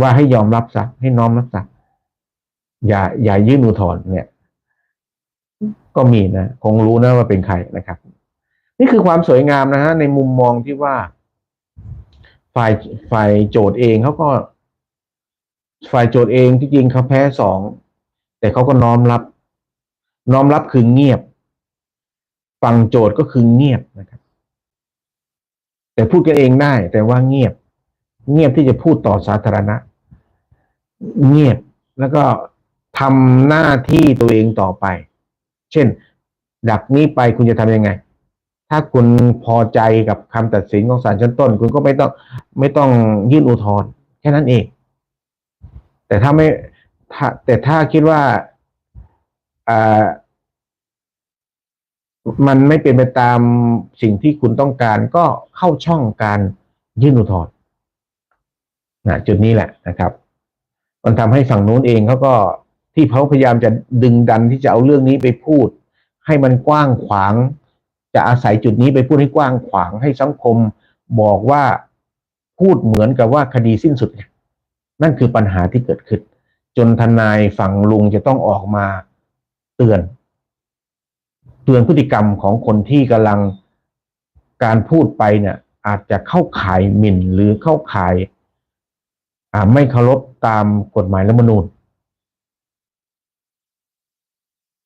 ว่าให้ยอมรับซะให้น้อมรับซะอย่า อย่ายื่นอุทธรณ์เนี่ย ก็มีนะคงรู้นะว่าเป็นใครนะครับ นี่คือความสวยงามนะฮะในมุมมองที่ว่า ฝ่ายฝ่ายโจทย์เองเขาก็ ฝ่ายโจทย์เองที่จริงเขาแพ้สองแต่เขาก็น้อมรับ น้อมรับคือเงียบฝั่งโจทย์ก็คือเงียบนะครับ แต่พูดกันเองได้แต่ว่าเงียบ เงียบที่จะพูดต่อสาธารณะ เงียบแล้วก็ทำหน้าที่ตัวเองต่อไป เช่น ดักนี้ไปคุณจะทำยังไง ถ้าคุณพอใจกับคำตัดสินของศาลชั้นต้น คุณก็ไม่ต้องไม่ต้องยื่นอุทธรณ์แค่นั้นเอง แต่ถ้าไม่ถ้าแต่ถ้าคิดว่าอ่ามันไม่เป็นไปตามสิ่งที่คุณต้องการก็เข้าช่องการยื่นอุทธรณ์ นะจุดนี้แหละนะครับ มันทำให้ฝั่งนู้นเองเขาก็ที่เขาพยายามจะดึงดันที่จะเอาเรื่องนี้ไปพูด ให้มันกว้างขวาง จะอาศัยจุดนี้ไปพูดให้กว้างขวางให้สังคมบอกว่าพูดเหมือนกับว่าคดีสิ้นสุด นั่นคือปัญหาที่เกิดขึ้น จนทนายฝั่งลุงจะต้องออกมาเตือน เตือนพฤติกรรมของคนที่กำลังการพูดไปเนี่ย อาจจะเข้าข่ายหมิ่นหรือเข้าข่าย ไม่เคารพตามกฎหมายรัฐมนูญ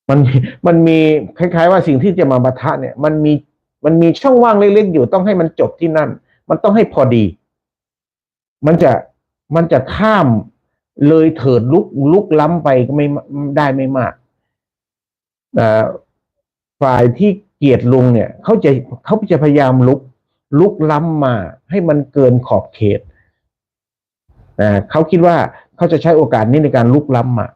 มันมันมีคล้ายๆว่าสิ่งที่จะมาบัทะเนี่ย มันมีมันมีช่องว่างเล็กๆอยู่ต้องให้มันจบที่นั่น มันต้องให้พอดี มันจะมันจะข้ามเลยเถิดลุกลุกล้ำไปก็ไม่ได้ไม่มากฝ่ายที่เกียดลุงเนี่ยเขาจะเขาจะพยายามลุกลุกล้ำมาให้มันเกินขอบเขต นะเขาคิดว่าเขาจะใช้โอกาสนี้ในการลุกล้ำมา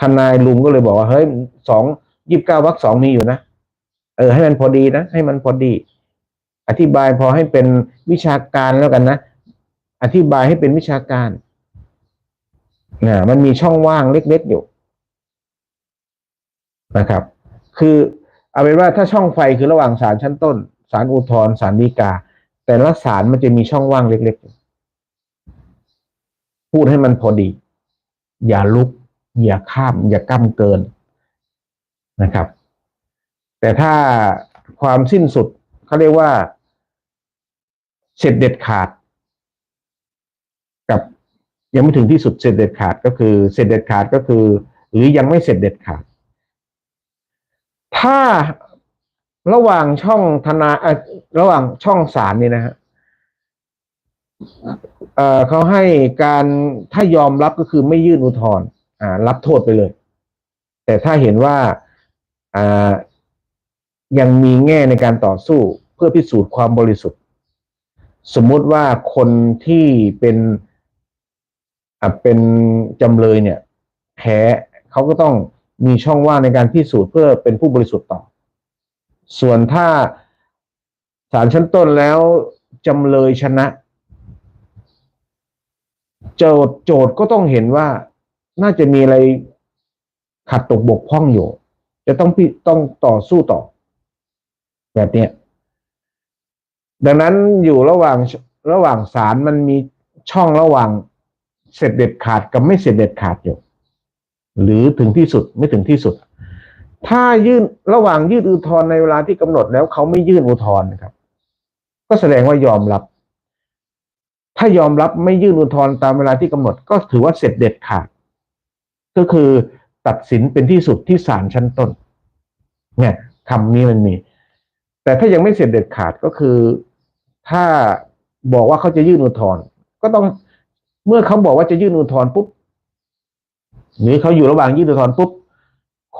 ทนายลุงก็เลยบอกว่าเฮ้ยสองยี่สิบเก้าวักสองมีอยู่นะเออ ให้มันพอดีนะให้มันพอดี อธิบายพอให้เป็นวิชาการแล้วกันนะอธิบายให้เป็นวิชาการนะมันมีช่องว่างเล็กๆอยู่นะครับ คือเอาเป็นว่าถ้าช่องไฟคือระหว่างศาลชั้นต้นศาลอุทธรณ์ศาลฎีกา แต่ละศาลมันจะมีช่องว่างเล็กๆ พูดให้มันพอดี อย่าลุก อย่าข้าม อย่าก้ำเกินนะครับ แต่ถ้าความสิ้นสุดเขาเรียกว่า เสร็จเด็ดขาด กับยังไม่ถึงที่สุดเสร็จเด็ดขาดก็คือเสร็จเด็ดขาดก็คือ หรือยังไม่เสร็จเด็ดขาด ถ้าระหว่างช่องธนาระหว่างช่องสารนี่นะฮะ เอ่อเขาให้การถ้ายอมรับก็คือไม่ยื่นอุทธรณ์อ่า รับโทษไปเลย แต่ถ้าเห็นว่าอ่ายังมีแง่ในการต่อสู้เพื่อพิสูจน์ความบริสุทธิ์ สมมุติว่าคนที่เป็นอ่าเป็นจำเลยเนี่ยแพ้เขาก็ต้องมีช่องว่างในการพิสูจน์เพื่อเป็นผู้บริสุทธิ์ต่อ ส่วนถ้าศาลชั้นต้นแล้วจำเลยชนะ โจทย์โจทย์ก็ต้องเห็นว่าน่าจะมีอะไรขัดตกบกพร่องอยู่ จะต้องพิต้องต่อสู้ต่อ แบบเนี้ยดังนั้นอยู่ระหว่างระหว่างศาลมันมีช่องระหว่างเสร็จเด็ดขาดกับไม่เสร็จเด็ดขาดอยู่ หรือถึงที่สุดไม่ถึงที่สุด ถ้ายื่นระหว่างยื่นอุทธรณ์ในเวลาที่กำหนดแล้วเขาไม่ยื่นอุทธรณ์ครับ ก็แสดงว่ายอมรับ ถ้ายอมรับไม่ยื่นอุทธรณ์ตามเวลาที่กำหนดก็ถือว่าเสร็จเด็ดขาดก็คือตัดสินเป็นที่สุดที่ศาลชั้นต้น เนี่ยคำนี้มันมี แต่ถ้ายังไม่เสร็จเด็ดขาดก็คือ ถ้าบอกว่าเขาจะยื่นอุทธรณ์ก็ต้องเมื่อเขาบอกว่าจะยื่นอุทธรณ์ปุ๊บหรือเขาอยู่ระหว่างยื่นอุทธรณ์ปุ๊บ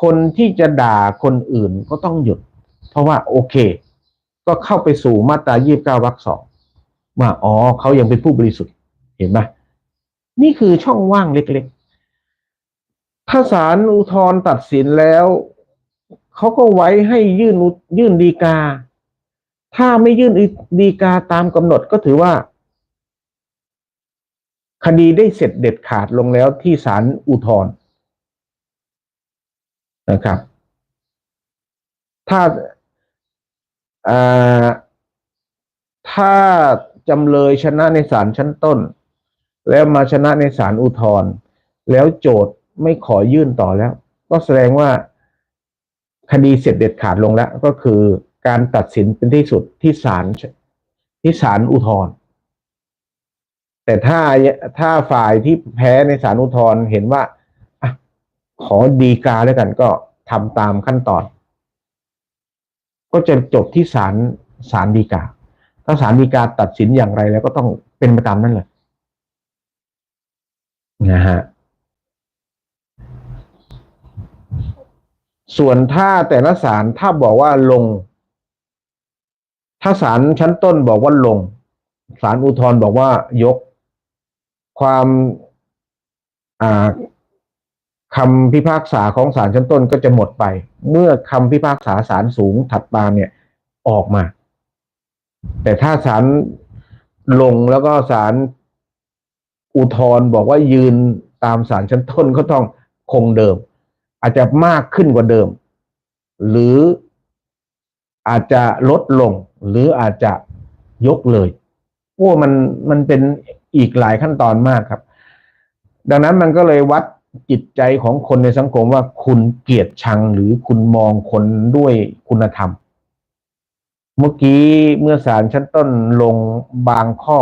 คนที่จะด่าคนอื่นก็ต้องหยุด เพราะว่าโอเค ก็เข้าไปสู่มาตรายี่บเก้าวรรคสอง ว่าอ๋อเขายังเป็นผู้บริสุทธิ์เห็นไหมนี่คือช่องว่างเล็กๆ ถ้าศาลอุทธรณ์ตัดสินแล้ว เขาก็ไว้ให้ยื่นยื่นดีกา ถ้าไม่ยื่นดีกาตามกำหนดก็ถือว่า คดีได้เสร็จเด็ดขาดลงแล้วที่ศาลอุทธรณ์นะครับ ถ้าถ้า จำเลยชนะในศาลชั้นต้น แล้วมาชนะในศาลอุทธรณ์แล้วโจทย์ไม่ขอยื่นต่อแล้ว ก็แสดงว่าคดีเสร็จเด็ดขาดลงแล้ว ก็คือการตัดสินเป็นที่สุดที่ศาลที่ศาลอุทธรณ์แต่ถ้าถ้าฝ่ายที่แพ้ในศาลอุทธรณ์เห็นว่าอขอดีกาแล้วกันก็ทำตามขั้นตอน ก็จะจบที่ศาลศาลฎีกา ถ้าศาลฎีกาตัดสินอย่างไร แล้วก็ต้องเป็นไปตามนั้นเลยนะฮะส่วนถ้าแต่ละศาลถ้าบอกว่าลง ถ้าศาลชั้นต้นบอกว่าลงศาลอุทธรณ์บอกว่ายก ความอ่าคำพิพากษาของศาลชั้นต้นก็จะหมดไป เมื่อคำพิพากษาศาลสูงถัดมาเนี่ยออกมา แต่ถ้าศาลลงแล้วก็ศาลอุทธรณ์บอกว่ายืนตามศาลชั้นต้นก็ต้องคงเดิม อาจจะมากขึ้นกว่าเดิม หรืออาจจะลดลง หรืออาจจะยกเลยโอ้มันมันเป็นอีกหลายขั้นตอนมากครับ ดังนั้นมันก็เลยวัดจิตใจของคนในสังคมว่าคุณเกลียดชังหรือคุณมองคนด้วยคุณธรรม เมื่อกี้เมื่อศาลชั้นต้นลงบางข้อ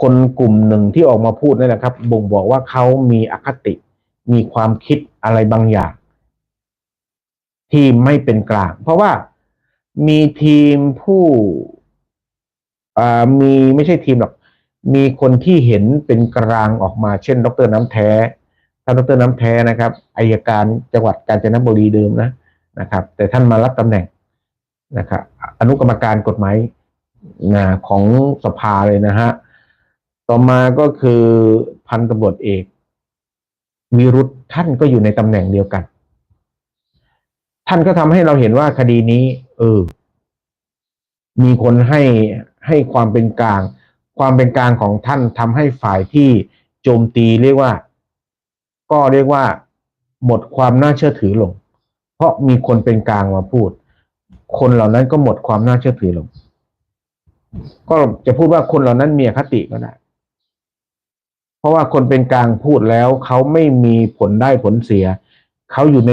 คนกลุ่มหนึ่งที่ออกมาพูดนั่นแหละครับ บ่งบอกว่าเขามีอคติ มีความคิดอะไรบางอย่าง ที่ไม่เป็นกลาง เพราะว่ามีทีมผู้มีไม่ใช่ทีมหรอก มีคนที่เห็นเป็นกลางออกมา เช่น ดรน้ำแท้ท่านดรน้ำแท้นะครับอายการจังหวัดกาญจนบุรีเดิมนะนะครับ แต่ท่านมารับตำแหน่ง นะครับอนุกรรมการกฎหมายนะของสภาเลยนะฮะ ต่อมาก็คือพันตำรวจเอกวิรุธท่านก็อยู่ในตำแหน่งเดียวกัน ท่านก็ทำให้เราเห็นว่าคดีนี้ เออ มีคนให้ให้ความเป็นกลาง ความเป็นกลางของท่านทำให้ฝ่ายที่โจมตีเรียกว่า ก็เรียกว่า หมดความน่าเชื่อถือลง เพราะมีคนเป็นกลางมาพูด คนเหล่านั้นก็หมดความน่าเชื่อถือลง ก็จะพูดว่าคนเหล่านั้นมีอคติก็ได้ เพราะว่าคนเป็นกลางพูดแล้วเขาไม่มีผลได้ผลเสีย เขาอยู่ใน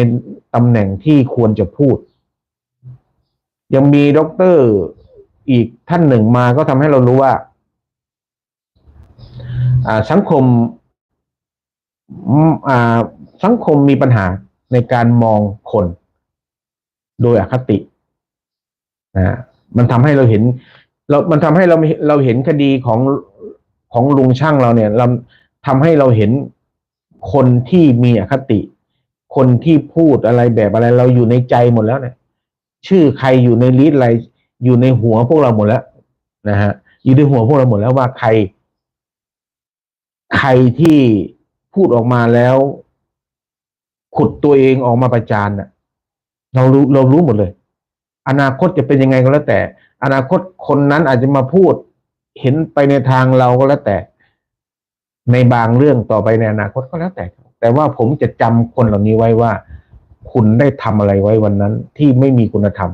ตำแหน่งที่ควรจะพูด ยังมีด็อกเตอร์อีกท่านหนึ่งมาก็ทำให้เรารู้ว่า สังคมสังคมมีปัญหาในการมองคนโดยอคติ นะมันทำให้เราเห็น เรามันทำให้เราเราเห็นคดีของของลุงช่างเราเนี่ย เราทำให้เราเห็นคนที่มีอคติ คนที่พูดอะไรแบบอะไร เราอยู่ในใจหมดแล้วเนี่ย ชื่อใครอยู่ในลิสต์อะไร อยู่ในหัวพวกเราหมดแล้วนะฮะอยู่ในหัวพวกเราหมดแล้วว่าใคร ใครที่พูดออกมาแล้ว ขุดตัวเองออกมาประจานน่ะ เรารู้เรารู้หมดเลย อนาคตจะเป็นยังไงก็แล้วแต่ อนาคตคนนั้นอาจจะมาพูด เห็นไปในทางเราก็แล้วแต่ ในบางเรื่องต่อไปในอนาคตก็แล้วแต่ แต่ว่าผมจะจำคนเหล่านี้ไว้ว่า คุณได้ทำอะไรไว้วันนั้น ที่ไม่มีคุณธรรม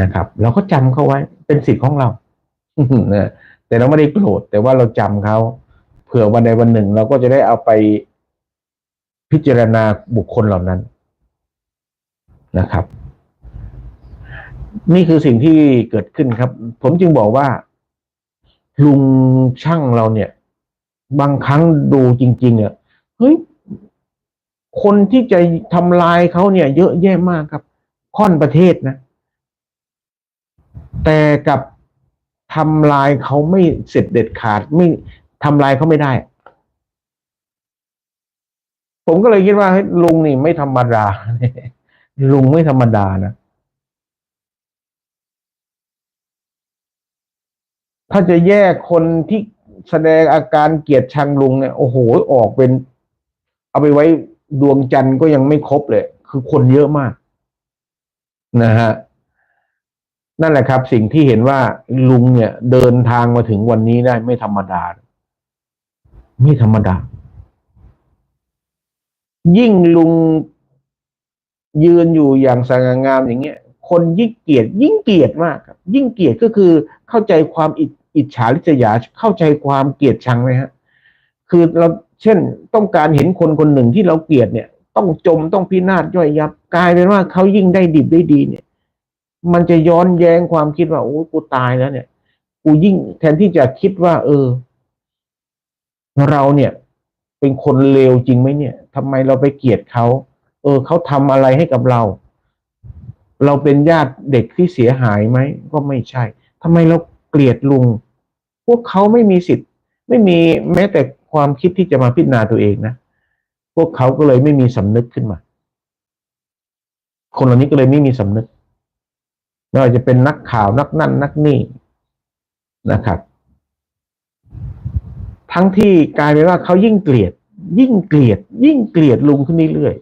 นะครับ เราก็จำเขาไว้ เป็นสิทธิ์ของเราแต่เราไม่ได้โกรธแต่ว่าเราจำเขาเผื่อวันใดวันหนึ่ง เราก็จะได้เอาไปพิจารณาบุคคลเหล่านั้นนะครับ นี่คือสิ่งที่เกิดขึ้นครับ ผมจึงบอกว่า ลุงช่างเราเนี่ย บางครั้งดูจริง ๆ เนี่ยเฮ้ยคนที่จะทำลายเขาเนี่ย เยอะแยะมากครับ ค่อนประเทศนะ แต่กับทำลายเขาไม่เสร็จเด็ดขาด ไม่ทำลายเขาไม่ได้ ผมก็เลยคิดว่าลุงนี่ไม่ธรรมดาลุงไม่ธรรมดานะ ถ้าจะแยกคนที่แสดงอาการเกลียดชังลุงเนี่ย โอ้โหออกเป็น เอาไปไว้ดวงจันทร์ก็ยังไม่ครบเลย คือคนเยอะมาก นะฮะนั่นแหละครับ สิ่งที่เห็นว่าลุงเนี่ย เดินทางมาถึงวันนี้ได้ไม่ธรรมดา ไม่ธรรมดา ยิ่งลุงยืนอยู่อย่างสง่างามอย่างเงี้ย คนยิ่งเกลียดยิ่งเกลียดมากครับ ยิ่งเกลียดก็คือเข้าใจความอิอิจฉาริษยาเข้าใจความเกลียดชังไหมฮะคือเราเช่นต้องการเห็นคนคนหนึ่งที่เราเกลียดเนี่ย ต้องจมต้องพินาศย่อยยับกลายเป็นว่าเขายิ่งได้ดิบได้ดีเนี่ย มันจะย้อนแย้งความคิดว่าโอ้กูตายแล้วเนี่ย กูยิ่งแทนที่จะคิดว่า เออ เราเนี่ย เป็นคนเลวจริงไหมเนี่ยทำไมเราไปเกลียดเขาเออเขาทำอะไรให้กับเรา เราเป็นญาติเด็กที่เสียหายไหมก็ไม่ใช่ทำไมเราเกลียดลุง พวกเขาไม่มีสิทธิ์ ไม่มีแม้แต่ความคิดที่จะมาพิจารณาตัวเองนะพวกเขาก็เลยไม่มีสำนึกขึ้นมา คนเหล่านี้ก็เลยไม่มีสำนึกไม่ว่าจะเป็นนักข่าวนักนั่นนักนี่นะครับ ทั้งที่กลายเป็นว่าเขายิ่งเกลียด ยิ่งเกลียด ยิ่งเกลียดลุงขึ้นเรื่อย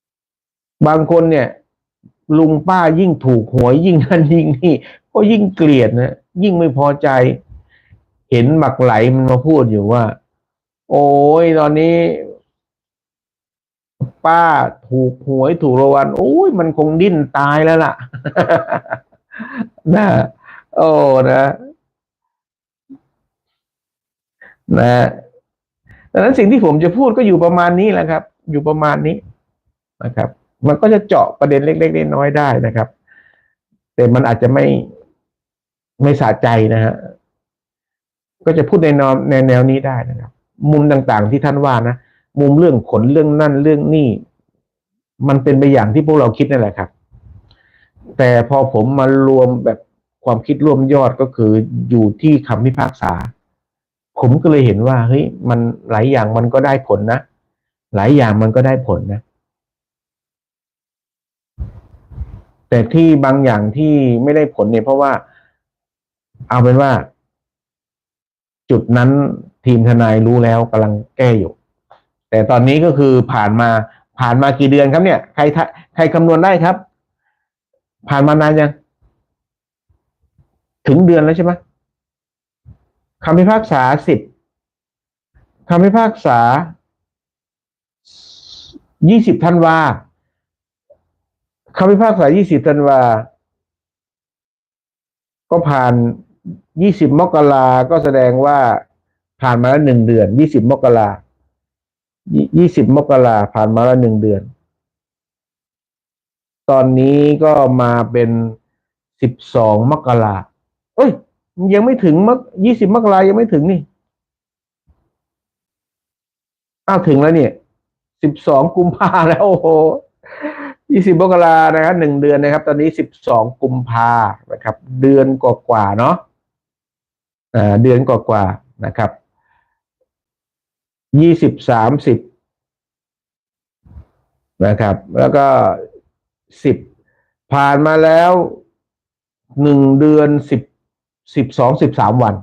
ๆบางคนเนี่ย ลุงป้ายิ่งถูกหวยยิ่งนั่นยิ่งนี่ก็ยิ่งเกลียดนะยิ่งไม่พอใจ เห็นหมักไหลมันมาพูดอยู่ว่า โอ้ยตอนนี้ ป้าถูกหวยถูกรางวัลโอ้ยมันคงดิ้นตายแล้วล่ะนะโอ้นะนะดังนั้นสิ่งที่ผมจะพูดก็อยู่ประมาณนี้แหละครับ อยู่ประมาณนี้นะครับ มันก็จะเจาะประเด็นเล็กๆน้อยๆได้นะครับ แต่มันอาจจะไม่ไม่สะใจนะฮะก็จะพูดในแนวในแนวนี้ได้นะครับ มุมต่างๆที่ท่านว่านะมุมเรื่องขนเรื่องนั่นเรื่องนี่ มันเป็นไปอย่างที่พวกเราคิดนั่นแหละครับ แต่พอผมมารวมแบบความคิดร่วมยอดก็คืออยู่ที่คำพิพากษา ผมก็เลยเห็นว่าเฮ้ยมันหลายอย่างมันก็ได้ผลนะ หลายอย่างมันก็ได้ผลนะ แต่ที่บางอย่างที่ไม่ได้ผลเนี่ยเพราะว่า เอาเป็นว่า จุดนั้นทีมทนายรู้แล้วกำลังแก้อยู่ แต่ตอนนี้ก็คือผ่านมาผ่านมากี่เดือนครับเนี่ย ใครทะใครคำนวณได้ครับ ผ่านมานานยัง ถึงเดือนแล้วใช่ไหมคำพิพากษาสิบคำพิพากษายี่สิบธันวา คำพิพากษายี่สิบธันวา ก็ผ่านยี่สิบมกราก็แสดงว่าผ่านมาแล้วหนึ่งเดือนยี่สิบมกรายี่สิบมกราผ่านมาแล้วหนึ่งเดือน ตอนนี้ก็มาเป็นสิบสองมกราเอ้ย ยังไม่ถึงมกยี่สิบมกรายังไม่ถึงนี่ อ้าวถึงแล้วเนี่ยสิบสองกุมภาแล้วโอ้โห ยี่สิบมกรานะครับหนึ่งเดือนนะครับ ตอนนี้สิบสองกุมภานะครับ เดือนกว่าๆเนาะเดือนกว่าๆนะครับยี่สิบสามสิบนะครับ แล้วก็สิบผ่านมาแล้วหนึ่งเดือนสิบสิบสองสิบสามวัน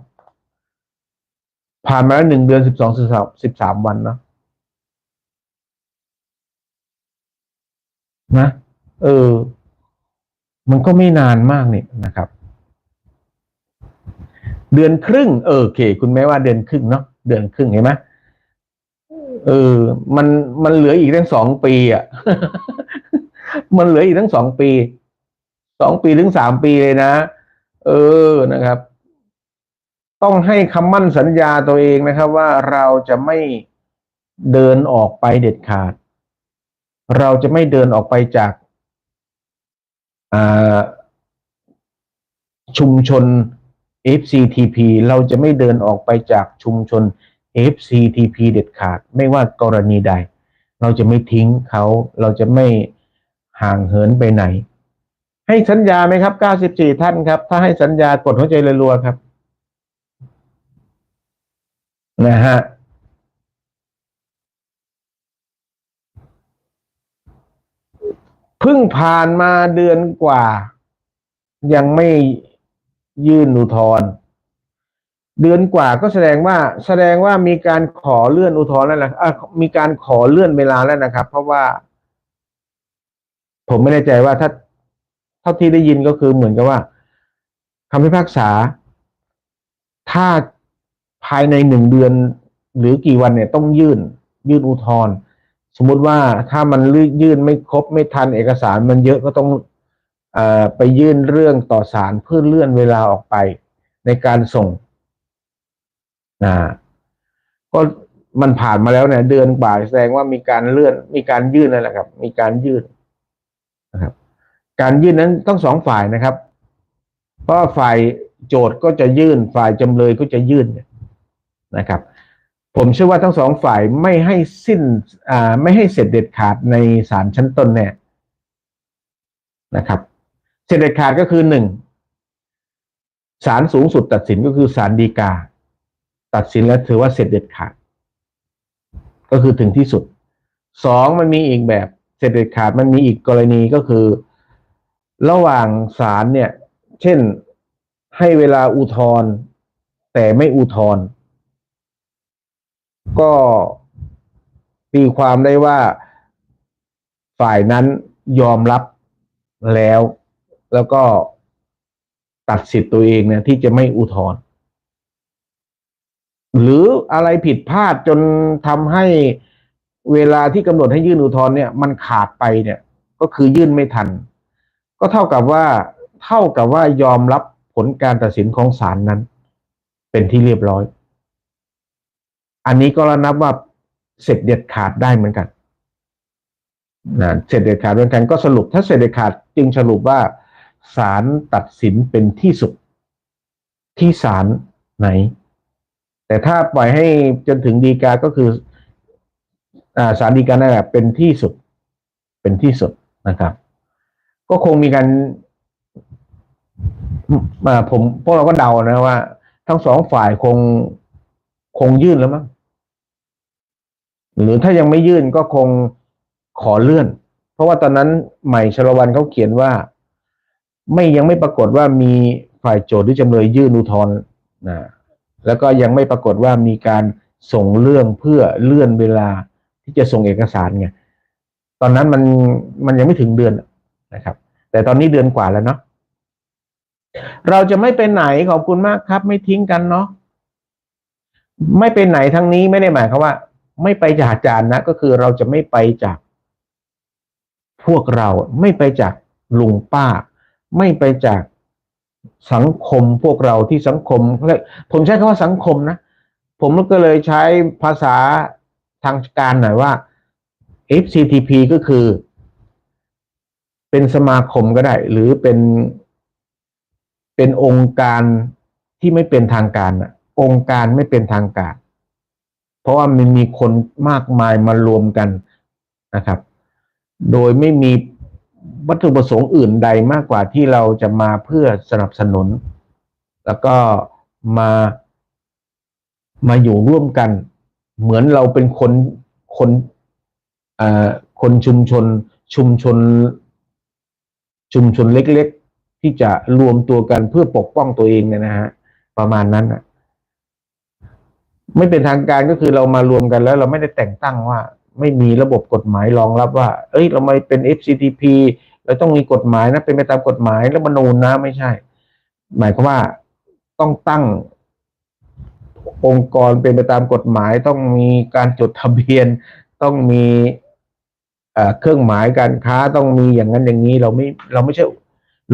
ผ่านมาแล้วหนึ่งเดือนสิบสองสิบสามสิบสามวันเนาะ นะ เออ มันก็ไม่นานมากนี่นะครับ เดือนครึ่งเออโอเค คุณแม้ว่าเดือนครึ่งเนาะเดือนครึ่งเห็นไหมเออ มันมันเหลืออีกทั้งสองปีอะ มันเหลืออีกทั้งสองปี สองปีถึงสามปีเลยนะ เออนะครับ ต้องให้คำมั่นสัญญาตัวเองนะครับ ว่าเราจะไม่เดินออกไปเด็ดขาด เราจะไม่เดินออกไปจากชุมชน FCTP เราจะไม่เดินออกไปจากชุมชน FCTP เด็ดขาด ไม่ว่ากรณีใด เราจะไม่ทิ้งเขาเราจะไม่ห่างเหินไปไหน ให้สัญญาไหมครับ 94 ท่านครับ ถ้าให้สัญญากดหัวใจรัวๆครับ นะฮะ เพิ่งผ่านมาเดือนกว่า ยังไม่ยื่นอุทธรณ์เดือนกว่าก็แสดงว่าแสดงว่ามีการขอเลื่อนอุทธรณ์แล้วนะมีการขอเลื่อนเวลาแล้วนะครับ เพราะว่า ผมไม่แน่ใจว่าถ้าเท่าที่ได้ยินก็คือเหมือนกับว่าคำพิพากษา ถ้าภายในหนึ่งเดือนหรือกี่วันเนี่ยต้องยื่น ยื่นอุทธรณ์ สมมุติว่าถ้ามันยื่นไม่ครบไม่ทันเอกสารมันเยอะก็ต้องอไปยื่นเรื่องต่อศาลเพื่อเลื่อนเวลาออกไปในการส่งนะก็มันผ่านมาแล้วเนี่ยเดือนกว่าแสดงว่ามีการเลื่อนมีการยื่นนั่นแหละครับ มีการยื่นนะครับ การยื่นนั้นต้องสองฝ่ายนะครับ เพราะฝ่ายโจทย์ก็จะยื่นฝ่ายจำเลยก็จะยื่นนะครับ ผมเชื่อว่าทั้งสองฝ่ายไม่ให้สิ้นอ่าไม่ให้เสร็จเด็ดขาดในศาลชั้นต้นแน่นะครับ เสร็จเด็ดขาดก็คือหนึ่งศาลสูงสุดตัดสินก็คือศาลฎีกา ตัดสินแล้วถือว่าเสร็จเด็ดขาด ก็คือถึงที่สุดสองมันมีอีกแบบเสร็จเด็ดขาดมันมีอีกกรณีก็คือ ระหว่างศาลเนี่ย เช่นให้เวลาอุทธรณ์แต่ไม่อุทธรณ์ ก็ตีความได้ว่าฝ่ายนั้นยอมรับแล้ว แล้วก็ตัดสิทธิ์ตัวเองเนี่ยที่จะไม่อุทธรณ์หรืออะไรผิดพลาดจนทำให้เวลาที่กำหนดให้ยื่นอุทธรณ์เนี่ย มันขาดไปเนี่ย ก็คือยื่นไม่ทัน ก็เท่ากับว่าเท่ากับว่ายอมรับผลการตัดสินของศาลนั้น เป็นที่เรียบร้อย อันนี้ก็นับว่าเสร็จเด็ดขาดได้เหมือนกันนะเสร็จเด็ดขาดเหมือนกันก็สรุปถ้าเสร็จเด็ดขาดจึงสรุปว่าศาลตัดสินเป็นที่สุดที่ศาลไหน แต่ถ้าปล่อยให้จนถึงดีกาก็คืออ่าศาลฎีกานั่นแหละเป็นที่สุดเป็นที่สุดนะครับ ก็คงมีการมาผมพวกเราก็เดานะว่า ทั้งสองฝ่ายคง คงยื่นแล้วมั้งหรือถ้ายังไม่ยื่นก็คงขอเลื่อน เพราะว่าตอนนั้นใหม่ชลวันเขาเขียนว่า ไม่ยังไม่ปรากฏว่ามีฝ่ายโจทย์หรือจำเลยยื่นอุทธรณ์นะแล้วก็ยังไม่ปรากฏว่ามีการส่งเรื่องเพื่อเลื่อนเวลาที่จะส่งเอกสารไงตอนนั้นมันมันยังไม่ถึงเดือนนะครับ แต่ตอนนี้เดือนกว่าแล้วเนาะเราจะไม่ไปไหนขอบคุณมากครับ ไม่ทิ้งกันเนาะ ไม่ไปไหนทั้งนี้ไม่ได้หมายความว่า ไม่ไปจากอาจารย์นะ ก็คือเราจะไม่ไปจาก พวกเราไม่ไปจากลุงป้า ไม่ไปจากสังคมพวกเราที่สังคมผมใช้คำว่าสังคมนะ ผมก็เลยใช้ภาษาทางการหน่อยว่า FCTP ก็คือ เป็นสมาคมก็ได้ หรือเป็นเป็นองค์การที่ไม่เป็นทางการนะ องค์การไม่เป็นทางการ เพราะว่ามันมีคนมากมายมารวมกันนะครับ โดยไม่มีวัตถุประสงค์อื่นใดมากกว่าที่เราจะมาเพื่อสนับสนุน แล้วก็มามาอยู่ร่วมกัน เหมือนเราเป็นคนคนเอ่อคนชุมชน ชุมชน ชุมชนเล็ก ๆ ที่จะรวมตัวกันเพื่อปกป้องตัวเองเนี่ยนะฮะประมาณนั้นอะ ไม่เป็นทางการก็คือเรามารวมกันแล้ว เราไม่ได้แต่งตั้งว่า ไม่มีระบบกฎหมายรองรับว่า เอ้ย เราไม่เป็น FCTP เราต้องมีกฎหมายนะเป็นไปตามกฎหมายแล้วมนูนนะไม่ใช่ หมายความว่าต้องตั้งองค์กรเป็นไปตามกฎหมาย ต้องมีการจดทะเบียน ต้องมีเครื่องหมายการค้าต้องมีอย่างนั้นอย่างนี้เราไม่เราไม่ใช่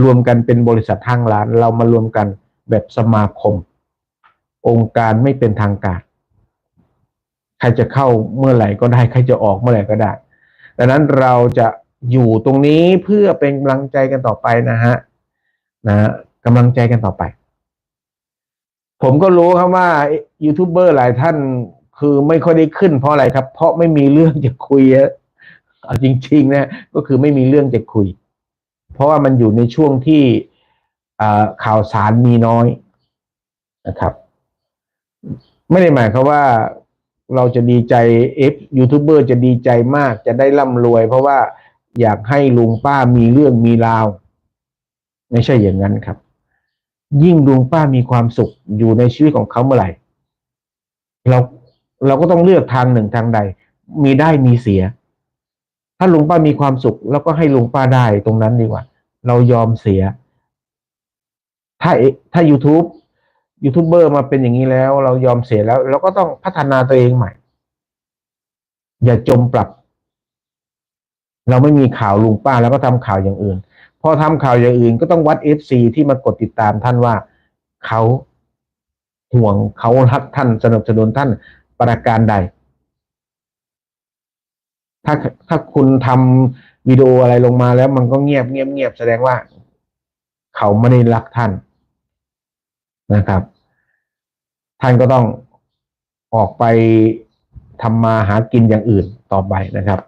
รวมกันเป็นบริษัททางร้าน เรามารวมกันแบบสมาคม องค์การไม่เป็นทางการ ใครจะเข้าเมื่อไหร่ก็ได้ใครจะออกเมื่อไหร่ก็ได้ ดังนั้นเราจะอยู่ตรงนี้เพื่อเป็นกำลังใจกันต่อไปนะฮะนะกำลังใจกันต่อไป ผมก็รู้ครับว่ายูทูบเบอร์หลายท่านคือไม่ค่อยได้ขึ้นเพราะอะไรครับ เพราะไม่มีเรื่องจะคุยเอาจริง ๆ นะ ก็คือไม่มีเรื่องจะคุย เพราะว่ามันอยู่ในช่วงที่ข่าวสารมีน้อยนะครับ ไม่ได้หมายความว่า เราจะดีใจเอฟยูทูบเบอร์จะดีใจมากจะได้ร่ำรวย เพราะว่าอยากให้ลุงป้ามีเรื่องมีราว ไม่ใช่อย่างนั้นครับ ยิ่งลุงป้ามีความสุขอยู่ในชีวิตของเขาเมื่อไหร่ เราเราก็ต้องเลือกทางหนึ่งทางใด มีได้มีเสีย ถ้าลุงป้ามีความสุขแล้วก็ให้ลุงป้าได้ตรงนั้นดีกว่า เรายอมเสีย ถ้าถ้า YouTube ยูทูบเบอร์มาเป็นอย่างนี้แล้ว เรายอมเสียแล้วเราก็ต้องพัฒนาตัวเองใหม่ อย่าจมปรับ เราไม่มีข่าวลุงป้าแล้วก็ทำข่าวอย่างอื่น พอทำข่าวอย่างอื่นก็ต้องวัดเอฟซีที่มากดติดตามท่านว่าเขาห่วงเขารักท่านสนับสนุนท่านประการใด ถ้าถ้าคุณทำวิดีโออะไรลงมาแล้วมันก็เงียบเงียบเงียบแสดงว่า เขาไม่ได้รักท่าน นะครับ ท่านก็ต้องออกไปทำมาหากินอย่างอื่นต่อไปนะครับ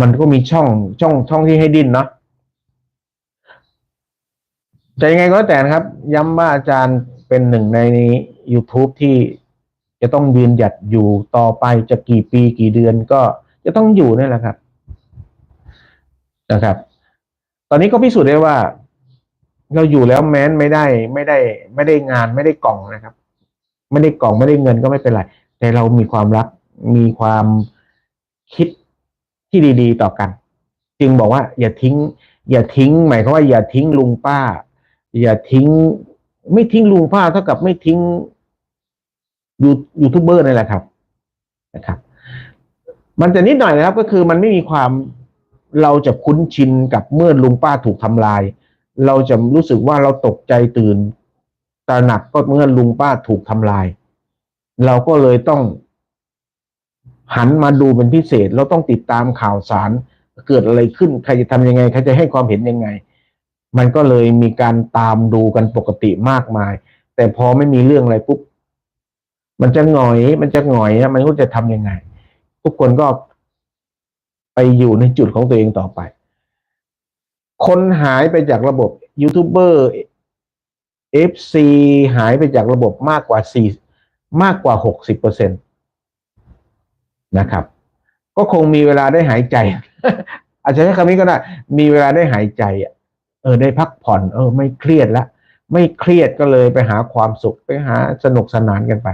มันก็มีช่องช่องช่องที่ให้ดิ้นเนาะจะยังไงก็แต่นะครับ ย้ำว่าอาจารย์เป็นหนึ่งใน YouTube ที่จะต้องยืนหยัดอยู่ต่อไปจะกี่ปีกี่เดือนก็จะต้องอยู่นี่แหละครับนะครับ ตอนนี้ก็พิสูจน์ได้ว่า เราอยู่แล้วแม้นไม่ได้ไม่ได้ ไม่ได้งานไม่ได้กล่องนะครับ ไม่ได้กล่องไม่ได้เงินก็ไม่เป็นไร แต่เรามีความรักมีความคิดที่ดีๆ ต่อกัน จึงบอกว่า อย่าทิ้ง อย่าทิ้ง หมายความว่า อย่าทิ้งลุงป้า อย่าทิ้ง ไม่ทิ้งลุงป้าเท่ากับไม่ทิ้งยูยูทูบเบอร์นั่แหละครับนะครับ มันจะนิดหน่อยนะครับ ก็คือมันไม่มีความเราจะคุ้นชินกับเมื่อลุงป้าถูกทำลาย เราจะรู้สึกว่าเราตกใจตื่นตระหนักก็เมื่อลุงป้าถูกทำลาย เราก็เลยต้องหันมาดูเป็นพิเศษ เราต้องติดตามข่าวสาร เกิดอะไรขึ้นใครจะทำยังไงใครจะให้ความเห็นยังไง มันก็เลยมีการตามดูกันปกติมากมาย แต่พอไม่มีเรื่องอะไรปุ๊บมันจะหงอย มันจะหงอยนะมันก็จะทำยังไง ทุกคนก็ไปอยู่ในจุดของตัวเองต่อไป คนหายไปจากระบบยูทูบเบอร์เอฟซีหายไปจากระบบมากกว่าสี่มากกว่าหกสิบเปอร์เซ็นตนะครับ ก็คงมีเวลาได้หายใจ อาจจะใช้คำนี้ก็ได้มีเวลาได้หายใจเออได้พักผ่อน เออ ไม่เครียดละไม่เครียดก็เลยไปหาความสุขไปหาสนุกสนานกันไป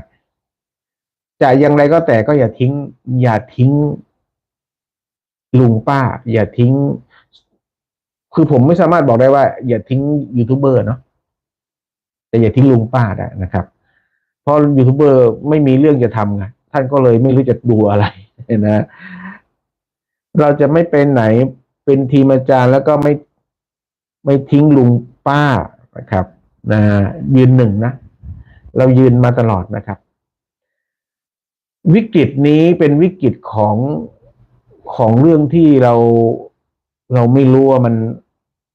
จะอย่างไรก็แต่ก็อย่าทิ้ง อย่าทิ้งลุงป้า อย่าทิ้ง คือผมไม่สามารถบอกได้ว่า อย่าทิ้งยูทูบเบอร์เนาะแต่อย่าทิ้งลุงป้าได้นะครับเพราะยูทูบเบอร์ไม่มีเรื่องจะทำไงท่านก็เลยไม่รู้จะดูอะไรนะเราจะไม่เป็นไหนเป็นทีมอาจารย์แล้วก็ไม่ไม่ทิ้งลุงป้านะครับนะยืนหนึ่งนะ เรายืนมาตลอดนะครับ วิกฤตนี้เป็นวิกฤตของของเรื่องที่เราเราไม่รู้ว่ามัน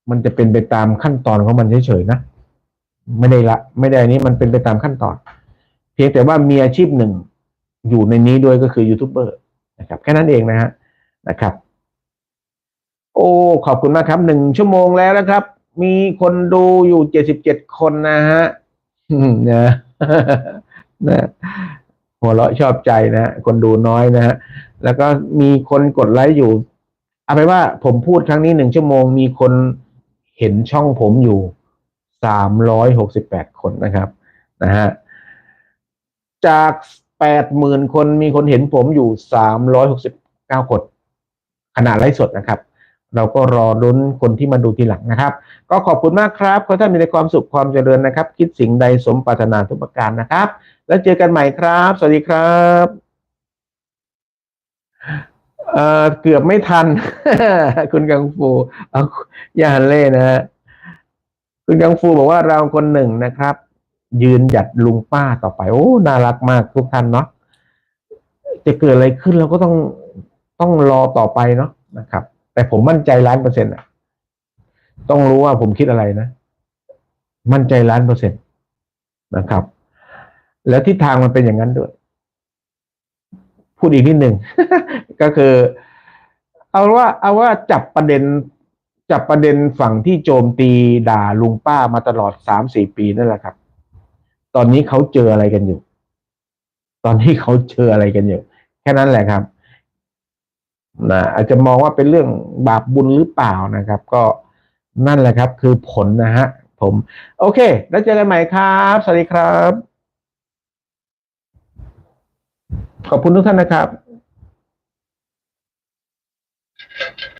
มันจะเป็นไปตามขั้นตอนของมันเฉยๆนะไม่ได้ละ ไม่ได้นี้มันเป็นไปตามขั้นตอน เพียงแต่ว่ามีอาชีพหนึ่งอยู่ในนี้ด้วยก็คือยูทูบเบอร์นะครับแค่นั้นเองนะฮะนะครับ โอ้ขอบคุณมากครับหนึ่งชั่วโมงแล้วนะครับ มีคนดูอยู่เจ็ดสิบเจ็ดคนนะฮะนะนะหัวเราะชอบใจนะฮะคนดูน้อยนะฮะแล้วก็มีคนกดไลค์อยู่ เอาไปว่าผมพูดครั้งนี้หนึ่งชั่วโมงมีคน เห็นช่องผมอยู่สามร้อยหกสิบแปดคนนะครับนะฮะจากแปดหมื่นคนมีคนเห็นผมอยู่สามร้อยหกสิบเก้าคนขณะไลฟ์สดนะครับ เราก็รอรุ้นคนที่มาดูทีหลังนะครับ ก็ขอบคุณมากครับขอท่านมีแต่ความสุขความเจริญนะครับ คิดสิ่งใดสมปรารถนาทุกประการนะครับ แล้วเจอกันใหม่ครับ สวัสดีครับ เออเกือบไม่ทัน คุณกังฟูเอาอย่าหันเล่นะฮะคุณกังฟูบอกว่าเราคนหนึ่งนะครับ ยืนหยัดลุงป้าต่อไป โอ้น่ารักมากทุกท่านเนาะจะเกิดอะไรขึ้นเราก็ต้องต้องรอต่อไปเนาะนะครับ แต่ผมมั่นใจล้านเปอร์เซ็นต์ต้องรู้ว่าผมคิดอะไรนะ มั่นใจล้านเปอร์เซ็นต์นะครับ แล้วทิศทางมันเป็นอย่างนั้นด้วย พูดอีกนิดหนึ่งก็คือ เอาว่าเอาว่าจับประเด็นจับประเด็นฝั่งที่โจมตีด่าลุงป้ามาตลอดสามสี่ปีนั่นแหละครับ ตอนนี้เขาเจออะไรกันอยู่ ตอนนี้เขาเจออะไรกันอยู่ แค่นั้นแหละครับนะอาจจะมองว่าเป็นเรื่องบาปบุญหรือเปล่านะครับ ก็นั่นแหละครับ คือผลนะฮะผม โอเค แล้วเจอกันใหม่ครับ สวัสดีครับ ขอบคุณทุกท่านนะครับ